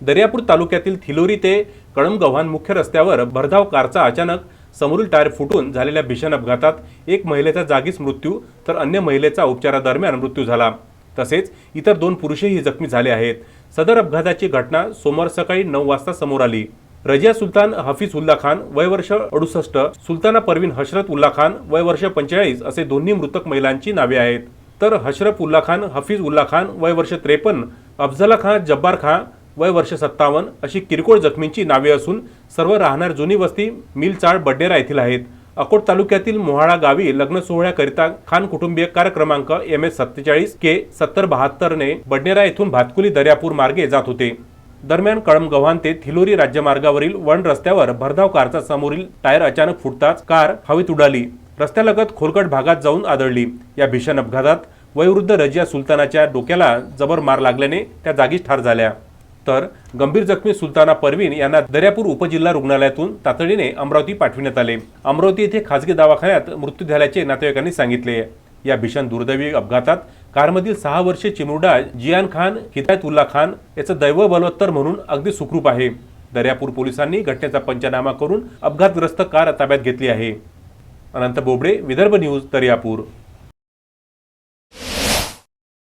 दर्यापूर तालुक्यातील थिलोरी ते कळमगव्हाण मुख्य रस्त्यावर भरधाव कारचा अचानक समोरील टायर फुटून झालेल्या भीषण अपघातात एक महिलेचा जागीच मृत्यू तर अन्य महिलेचा उपचारादरम्यान मृत्यू झाला. तसेच इतर दोन पुरुषही जखमी झाले आहेत. सदर अपघाताची घटना सोमवार सकाळी नऊ वाजता समोर आली. रजिया सुलतान हफीज उल्ला खान वय वर्ष अडुसष्ट सुलताना परवीन हशरत उल्ला खान वय वर्ष पंचेचाळीस असे दोन्ही मृतक महिलांची नावे आहेत. तर हशरफ उल्ला खान हफीज उल्ला खान वय वर्ष त्रेपन्न अफजला खान जब्बार खान वय वर्ष सत्तावन्न अशी किरकोळ जखमींची नावे असून सर्व राहणार जुनी वस्ती मिलचाळ बड्डेरा येथील आहेत. अकोट तालुक्यातील मोहाळा गावी लग्न सोहळ्याकरिता खान कुटुंबीय कार क्रमांक एम एस सत्तेचाळीस के सत्तर बहात्तरने बडनेरा येथून भातकुली दर्यापूर मार्गे जात होते. दरम्यान कळमगव्हाण ते थिलोरी राज्यमार्गावरील वण रस्त्यावर भरधाव कारचा समोरील टायर अचानक फुटताच कार हवेत उडाली. रस्त्यालगत खोलकट भागात जाऊन आदळली. या भीषण अपघातात वयोवृद्ध रजिया सुलतानाच्या डोक्याला जबर मार लागल्याने त्या जागीच ठार झाल्या. तर गंभीर जखमी सुलताना परवीन यांना दर्यापूर उपजिल्हा रुग्णालयातून तातडीने अमरावती पाठविण्यात आले. अमरावती येथे खासगी दवाखान्यात मृत्यू झाल्याचे नातेवाईकांनी सांगितले. या भीषण दुर्दैवी अपघातात कारमधील सहा वर्षे चिमुरडा जियान खान हिदायतुल्ला खान याचं दैव बलवत्तर म्हणून अगदी सुखरूप आहे. दर्यापूर पोलिसांनी घटनेचा पंचनामा करून अपघातग्रस्त कार ताब्यात घेतली आहे. अनंत बोबडे विदर्भ न्यूज दर्यापूर.